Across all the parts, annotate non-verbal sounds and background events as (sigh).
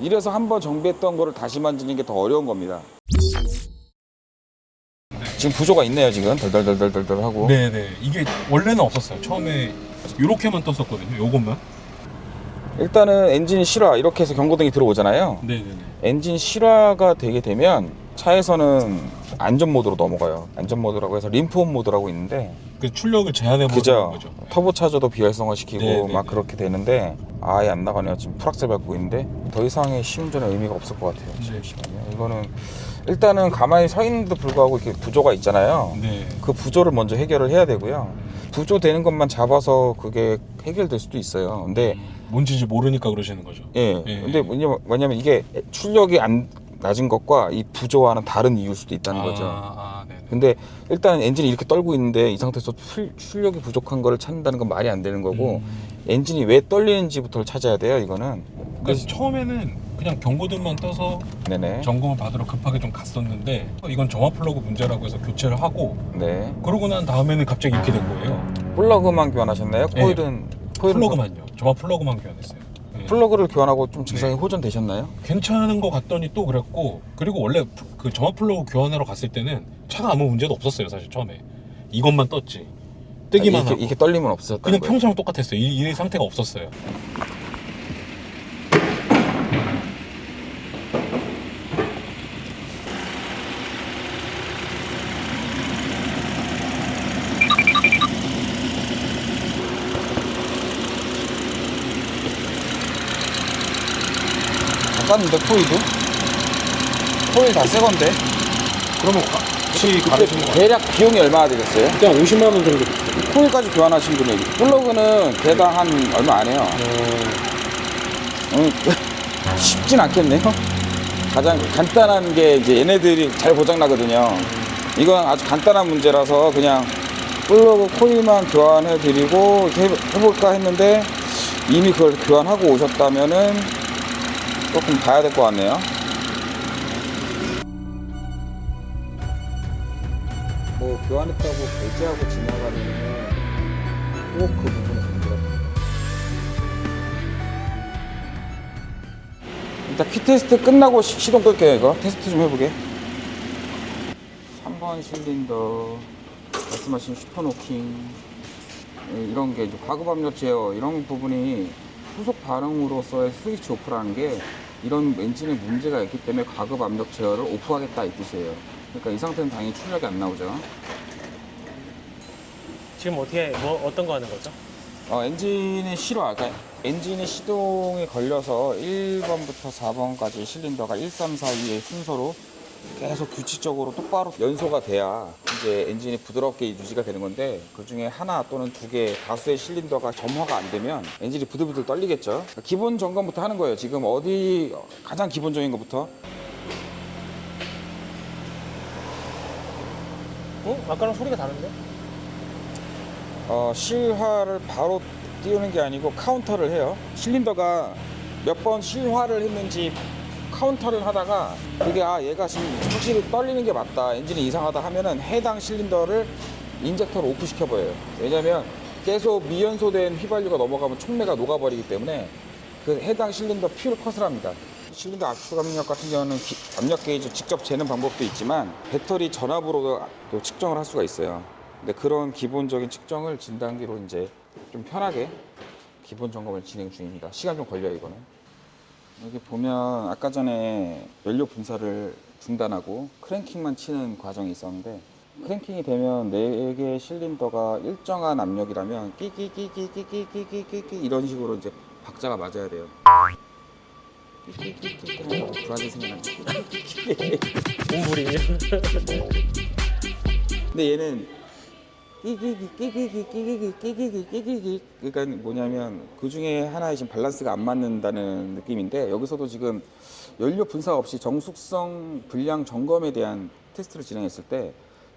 이래서 한 번 정비했던 거를 다시 만지는 게 더 어려운 겁니다. 지금 부조가 있네요, 지금 덜덜덜덜덜 하고. 네네. 이게 원래는 없었어요. 처음에 이렇게만 떴었거든요. 요것만. 일단은 엔진 실화 이렇게 해서 경고등이 들어오잖아요. 네네네. 엔진 실화가 되게 되면 차에서는 안전 모드로 넘어가요. 안전 모드라고 해서 림프온 모드라고 있는데 그 출력을 제한해 보는. 거죠. 터보 차저도 비활성화 시키고 네, 네, 막 네. 그렇게 되는데 아예 안 나가네요. 지금 풀악셀 밟고 있는데 더 이상의 시운전의 의미가 없을 것 같아요. 네. 잠시만요. 이거는 일단은 가만히 서 있는데도 불구하고 이렇게 부조가 있잖아요. 네. 그 부조를 먼저 해결을 해야 되고요. 부조 되는 것만 잡아서 그게 해결될 수도 있어요. 근데 뭔지 이제 모르니까 그러시는 거죠. 예. 예. 근데 뭐냐면, 뭐냐면 이게 출력이 안 낮은 것과 이 부조와는 다른 이유일 수도 있다는 아, 거죠. 아, 네네. 근데 일단 엔진이 이렇게 떨고 있는데 이 상태에서 출, 출력이 부족한 거를 찾는다는 건 말이 안 되는 거고 음. 엔진이 왜 떨리는지부터를 찾아야 돼요. 이거는. 그래서 처음에는 그냥 경고등만 떠서 네네. 점검을 받으러 급하게 좀 갔었는데 이건 정화 플러그 문제라고 해서 교체를 하고 네. 그러고 난 다음에는 갑자기 이렇게 된 거예요. 플러그만 교환하셨나요? 네. 코일은 코일은 플러그만요. 정화 플러그만 교환했어요. 네. 플러그를 교환하고 좀 증상이 네. 호전되셨나요? 괜찮은 거 같더니 또 그랬고 그리고 원래 그 정화 플러그 교환하러 갔을 때는 차가 아무 문제도 없었어요 사실 처음에 이것만 떴지 뜨기만 아, 이렇게, 하고 이렇게 떨림은 없었다는 그냥. 평소랑 똑같았어요 이, 이 상태가 없었어요 다 깠는데 코일도? 코일 다 새 건데. 그러면 혹시 가르치는 거 대략 비용이 얼마나 되겠어요? 그냥 50만 원 정도 코일까지 교환하신 분이 플러그는 개당 한 얼마 안 해요. 음, (laughs) 쉽진 않겠네요. 가장 간단한 게 이제 얘네들이 잘 고장 나거든요. 이건 아주 간단한 문제라서 그냥 플러그 코일만 교환해 드리고 이렇게 해볼까 했는데 이미 그걸 교환하고 오셨다면은 조금 봐야 될 것 같네요. 뭐 교환했다고 배제하고 지나가면 꼭 그 부분에 문제가 일단 키 테스트 끝나고 시, 시동 끌게요 이거. 테스트 좀 해보게. 3번 실린더 말씀하신 슈퍼노킹 예, 이런 게 이제 과급 압력 제어 이런 부분이 후속 반응으로서의 스위치 오프라는 게 이런 엔진에 문제가 있기 때문에 과급 압력 제어를 오프하겠다 이 뜻이에요 그러니까 이 상태는 당연히 출력이 안 나오죠 지금 어떻게 뭐 어떤 거 하는 거죠? 어, 엔진의 실화, 그러니까 엔진의 시동이 걸려서 1번부터 4번까지 실린더가 1, 3, 4, 2의 순서로 계속 규칙적으로 똑바로 연소가 돼야 이제 엔진이 부드럽게 유지가 되는 건데 그 중에 하나 또는 두 개 다수의 실린더가 점화가 안 되면 엔진이 부들부들 떨리겠죠. 기본 점검부터 하는 거예요. 지금 어디 가장 기본적인 것부터 어? 아까랑 소리가 다른데? 어, 실화를 바로 띄우는 게 아니고 카운터를 해요. 실린더가 몇 번 실화를 했는지 카운터를 하다가 그게 아 얘가 지금 확실히 떨리는 게 맞다 엔진이 이상하다 하면은 해당 실린더를 인젝터로 오프 시켜버려요. 왜냐면 계속 미연소된 휘발유가 넘어가면 촉매가 녹아버리기 때문에 그 해당 실린더 퓨를 컷을 합니다. 실린더 압축 압력 같은 경우는 기- 압력 게이지 직접 재는 방법도 있지만 배터리 전압으로도 또 측정을 할 수가 있어요. 근데 그런 기본적인 측정을 진단기로 이제 좀 편하게 기본 점검을 진행 중입니다. 시간 좀 걸려요 이거는. 여기 보면 아까 전에 연료 분사를 중단하고 크랭킹만 치는 과정이 있었는데 크랭킹이 되면 4개의 실린더가 일정한 압력이라면 끼끼끼끼끼끼끼끼끼 이런 식으로 이제 박자가 맞아야 돼요. 불안이 생겨납니다. 몸부림이 근데 얘는 끼기기 끼기기 끼기기 끼기기 끼기기 그러니까 뭐냐면 그 중에 하나의 지금 밸런스가 안 맞는다는 느낌인데 여기서도 지금 연료 분사 없이 정숙성 불량 점검에 대한 테스트를 진행했을 때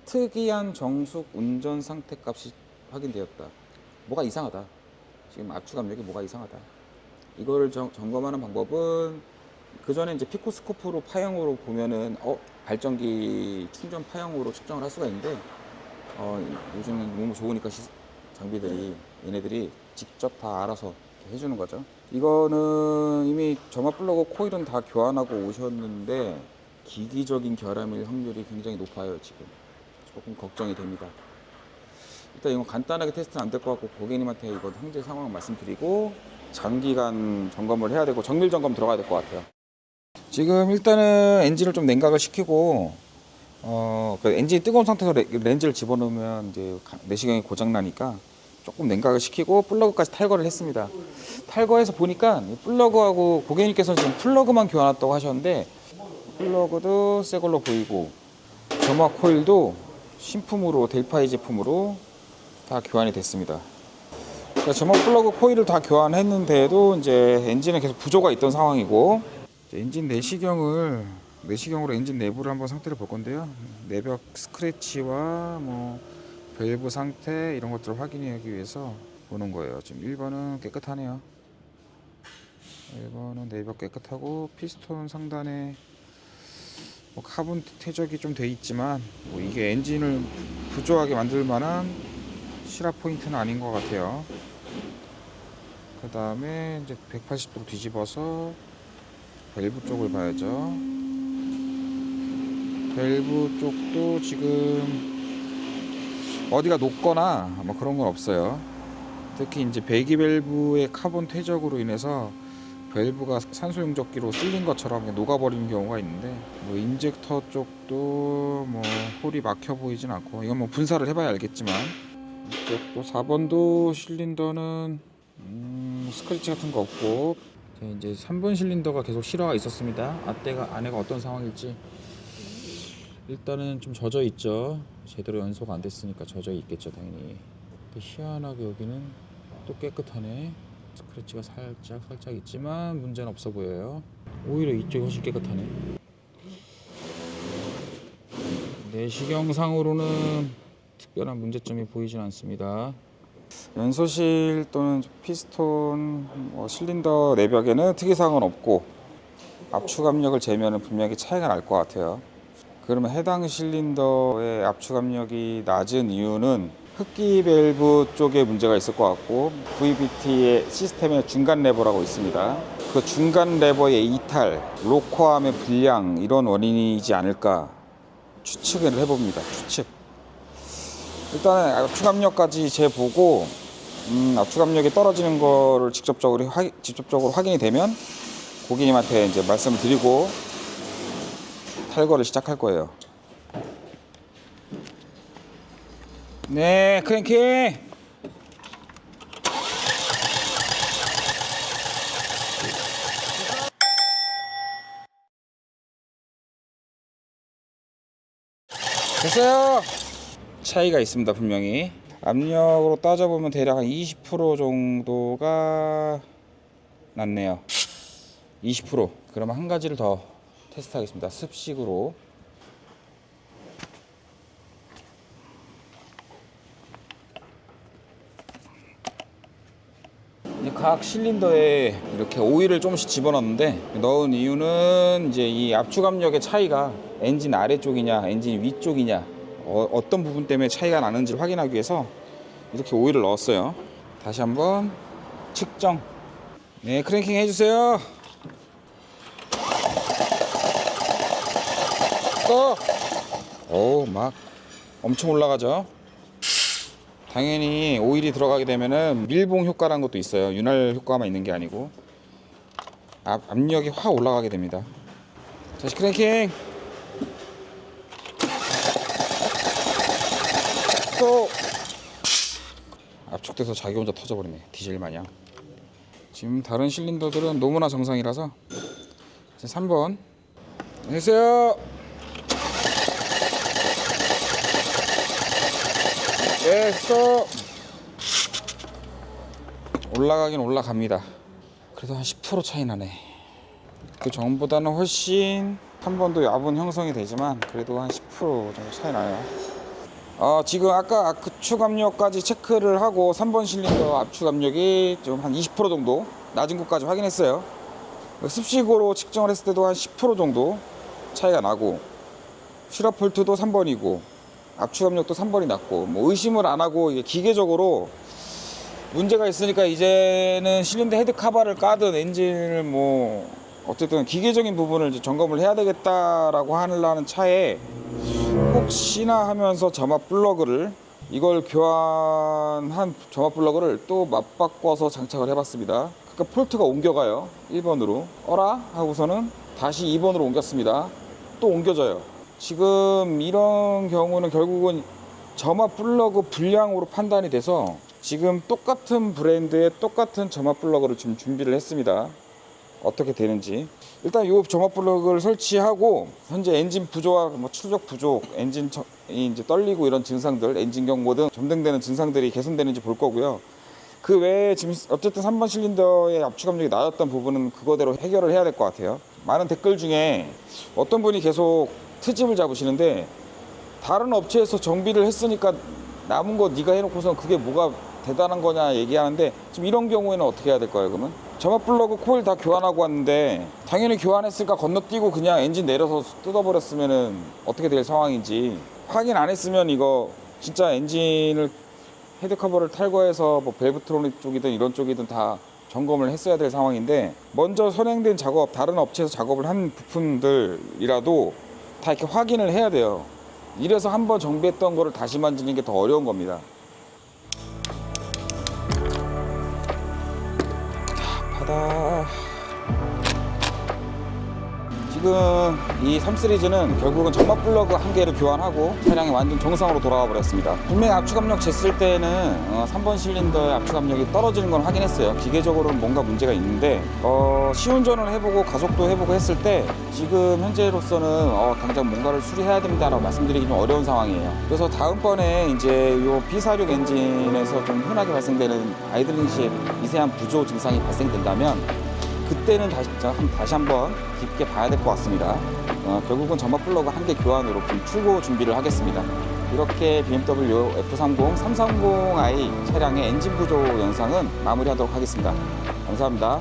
특이한 정숙 운전 상태 값이 확인되었다. 뭐가 이상하다. 지금 압축 압력이 뭐가 이상하다. 이거를 정- 점검하는 방법은 그 전에 이제 피코스코프로 파형으로 보면은 어 발전기 충전 파형으로 측정을 할 수가 있는데 어 요즘은 너무 좋으니까 시- 장비들이 얘네들이 직접 다 알아서 해주는 거죠. 이거는 이미 점화 플러그 코일은 다 교환하고 오셨는데 기기적인 결함일 확률이 굉장히 높아요 지금. 조금 걱정이 됩니다. 일단 이건 간단하게 테스트는 안 될 것 같고 고객님한테 이건 현재 상황 말씀드리고 장기간 점검을 해야 되고 정밀 점검 들어가야 될 것 같아요. 지금 일단은 엔진을 좀 냉각을 시키고 어, 그 엔진이 뜨거운 상태에서 레- 렌즈를 집어넣으면 이제 가- 내시경이 고장 나니까 조금 냉각을 시키고 플러그까지 탈거를 했습니다. 탈거해서 보니까 이 플러그하고 고객님께서 지금 플러그만 교환했다고 하셨는데 플러그도 새 걸로 보이고 점화 코일도 신품으로 델파이 제품으로 다 교환이 됐습니다. 그러니까 점화 플러그 코일을 다 교환했는데도 이제 엔진은 계속 부조가 있던 상황이고 엔진 내시경을 내시경으로 엔진 내부를 한번 상태를 볼 건데요. 내벽 스크래치와 뭐 밸브 상태 이런 것들을 확인하기 위해서 보는 거예요. 지금 1번은 깨끗하네요. 1번은 내벽 깨끗하고 피스톤 상단에 뭐 카본 퇴적이 좀 돼 있지만 뭐 이게 엔진을 부조하게 만들 만한 실화 포인트는 아닌 것 같아요. 그 다음에 이제 180도 뒤집어서 밸브 쪽을 봐야죠. 밸브 쪽도 지금 어디가 녹거나 뭐 그런 건 없어요. 특히 이제 배기 밸브의 카본 퇴적으로 인해서 밸브가 산소 용접기로 쓸린 것처럼 녹아버리는 경우가 있는데 뭐 인젝터 쪽도 뭐 홀이 막혀 보이진 않고 이건 뭐 분사를 해봐야 알겠지만 이쪽도 4번도 실린더는 음, 스크래치 같은 거 없고 자, 이제 3번 실린더가 계속 실화가 있었습니다. 앞대가 안에가 어떤 상황일지 일단은 좀 젖어 있죠. 제대로 연소가 안 됐으니까 젖어 있겠죠, 당연히. 근데 희한하게 여기는 또 깨끗하네. 스크래치가 살짝 살짝 있지만 문제는 없어 보여요. 오히려 이쪽이 훨씬 깨끗하네. 내시경상으로는 특별한 문제점이 보이진 않습니다. 연소실 또는 피스톤, 뭐 실린더 내벽에는 특이사항은 없고 압축 압력을 재면 분명히 차이가 날 것 같아요. 그러면 해당 실린더의 압축 압력이 낮은 이유는 흡기 밸브 쪽에 문제가 있을 것 같고 VBT의 시스템의 중간 레버라고 있습니다. 그 중간 레버의 이탈, 로커암의 불량 이런 원인이지 않을까 추측을 해봅니다. 추측. 일단은 압축 압력까지 재보고 음, 압축 압력이 떨어지는 거를 직접적으로 확, 직접적으로 확인이 되면 고객님한테 이제 말씀을 드리고 탈거를 시작할 거예요. 네, 크랭키. 됐어요. 차이가 있습니다, 분명히. 압력으로 따져보면 대략 한 20% 정도가 낮네요. 20%. 그러면 한 가지를 더 테스트 하겠습니다. 습식으로. 이제 각 실린더에 이렇게 오일을 조금씩 집어넣는데 넣은 이유는 이제 이 압축 압력의 차이가 엔진 아래쪽이냐 엔진 위쪽이냐 어, 떤 부분 때문에 차이가 나는지를 확인하기 위해서 이렇게 오일을 넣었어요. 다시 한번 측정. 네, 크랭킹 해주세요. 또. 오, 막 엄청 올라가죠. 당연히 오일이 들어가게 되면은 밀봉 효과라는 것도 있어요. 윤활 효과만 있는 게 아니고 압, 압력이 확 올라가게 됩니다. 다시 크랭킹. 또 압축돼서 자기 혼자 터져버리네. 디젤 마냥. 지금 다른 실린더들은 너무나 정상이라서 이제 3번 안녕하세요. 네, 스톱. 올라가긴 올라갑니다. 그래도 한 10% 차이 나네. 그 전보다는 훨씬 한 번도 야분 형성이 되지만 그래도 한 10% 정도 차이 나요. 어, 지금 아까 압축 압력까지 체크를 하고 3번 실린더 압축 압력이 좀 한 20% 정도 낮은 것까지 확인했어요. 습식으로 측정을 했을 때도 한 10% 정도 차이가 나고 볼트도 3번이고 압축 압력도 3번이 낮고 뭐 의심을 안 하고 이게 기계적으로 문제가 있으니까 이제는 실린더 헤드 카바를 까든 엔진을 뭐 어쨌든 기계적인 부분을 점검을 해야 되겠다라고 하려는 차에 혹시나 하면서 점압 플러그를 이걸 교환한 점압 플러그를 또 맞바꿔서 장착을 해봤습니다. 그러니까 폴트가 옮겨가요. 1번으로 어라 하고서는 다시 2번으로 옮겼습니다. 또 옮겨져요. 지금 이런 경우는 결국은 점압 플러그 불량으로 판단이 돼서 지금 똑같은 브랜드의 똑같은 점압 플러그를 지금 준비를 했습니다. 어떻게 되는지 일단 이 점압 플러그를 설치하고 현재 엔진 부조와 뭐 출력 부족, 엔진 저- 이 이제 떨리고 이런 증상들, 엔진 경고 등 점등되는 증상들이 개선되는지 볼 거고요. 그 외에 지금 어쨌든 3번 실린더의 압축 압력이 낮았던 부분은 그거대로 해결을 해야 될 것 같아요. 많은 댓글 중에 어떤 분이 계속 트집을 잡으시는데 다른 업체에서 정비를 했으니까 남은 거 네가 해놓고서 그게 뭐가 대단한 거냐 얘기하는데 지금 이런 경우에는 어떻게 해야 될까요 그러면? 점압 플러그 코일 다 교환하고 왔는데 당연히 교환했으니까 건너뛰고 그냥 엔진 내려서 뜯어버렸으면은 어떻게 될 상황인지 확인 안 했으면 이거 진짜 엔진을 헤드 커버를 탈거해서 뭐 벨브트로닉 쪽이든 이런 쪽이든 다 점검을 했어야 될 상황인데 먼저 선행된 작업 다른 업체에서 작업을 한 부품들이라도 다 이렇게 확인을 해야 돼요. 이래서 한번 정비했던 거를 다시 만지는 게 더 어려운 겁니다. 자, 바다. 지금 이 3시리즈는 결국은 점막 플러그 한 개를 교환하고 차량이 완전 정상으로 돌아와 버렸습니다. 분명히 압축 압력 쟀을 때는 어, 3번 실린더의 압축 압력이 떨어지는 건 확인했어요. 기계적으로는 뭔가 문제가 있는데 어, 시운전을 해보고 가속도 해보고 했을 때 지금 현재로서는 어, 당장 뭔가를 수리해야 됩니다라고 말씀드리기 좀 어려운 상황이에요. 그래서 다음번에 이제 요 B46 엔진에서 좀 흔하게 발생되는 아이들링 시에 미세한 부조 증상이 발생된다면 그때는 다시 한- 다시 한번 깊게 봐야 될 것 같습니다. 어, 결국은 점막 플러그 한 개 교환으로 출고 준비를 하겠습니다. 이렇게 BMW F30 330i 차량의 엔진 부조 영상은 마무리하도록 하겠습니다. 감사합니다.